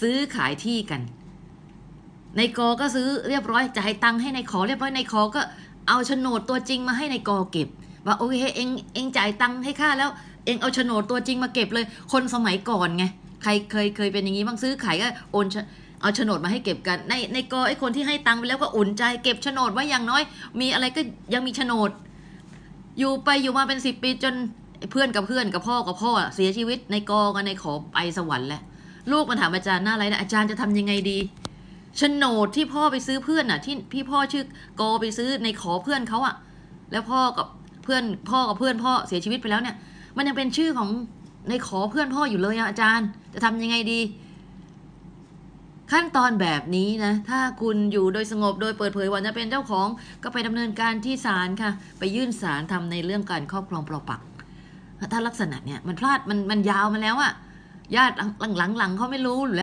ซื้อขายที่กันในกอก็ซื้อเรียบร้อยจ่ายตังค์ให้ในขอเรียบร้อยในขอก็เอาโฉนดตัวจริงมาให้ในกอเก็บว่าโอเคเองเองจ่ายตังค์ให้ข้าแล้ว เองเอาโฉนดตัวจริงมาเก็บเลย คนสมัยก่อนไงใครเคยเคยเป็นอย่างนี้บ้างซื้อขายก็โอนเอาโฉนดมาให้เก็บกัน ในในกอไอคนที่ให้ตังค์ไปแล้วก็อุ่นใจเก็บโฉนดไว้อย่างน้อย มีอะไรก็ยังมีโฉนด อยู่ไปอยู่มาเป็นสิบปีจนเพื่อนกับเพื่อนกับพ่อกับพ่อเสียชีวิตในกอกับในขอไปสวรรค์แล้ว ลูกมาถามอาจารย์หน้าอะไรนะอาจารย์จะทำยังไงดีโฉนดที่พ่อไปซื้อเพื่อนอะ ที่พี่พ่อชื่อกอไปซื้อในขอเพื่อนเขาอะ แล้วพ่อกับเพื่อนพ่อกับเพื่อนพ่อเสียชีวิตไปแล้วเนี่ย มันยังเป็นชื่อของในขอเพื่อนพ่ออยู่เลยอะอาจารย์ จะทำยังไงดี ขั้นตอนแบบนี้นะ ถ้าคุณอยู่โดยสงบโดยเปิดเผยว่าจะเป็นเจ้าของก็ไปดำเนินการที่ศาลค่ะ ไปยื่นศาลทำในเรื่องการครอบครองปลอปักถ้าลักษณะเนี่ยมันพลาดมันมันยาวมาแล้วอะ ญาติหลังๆเขาไม่รู้หรือ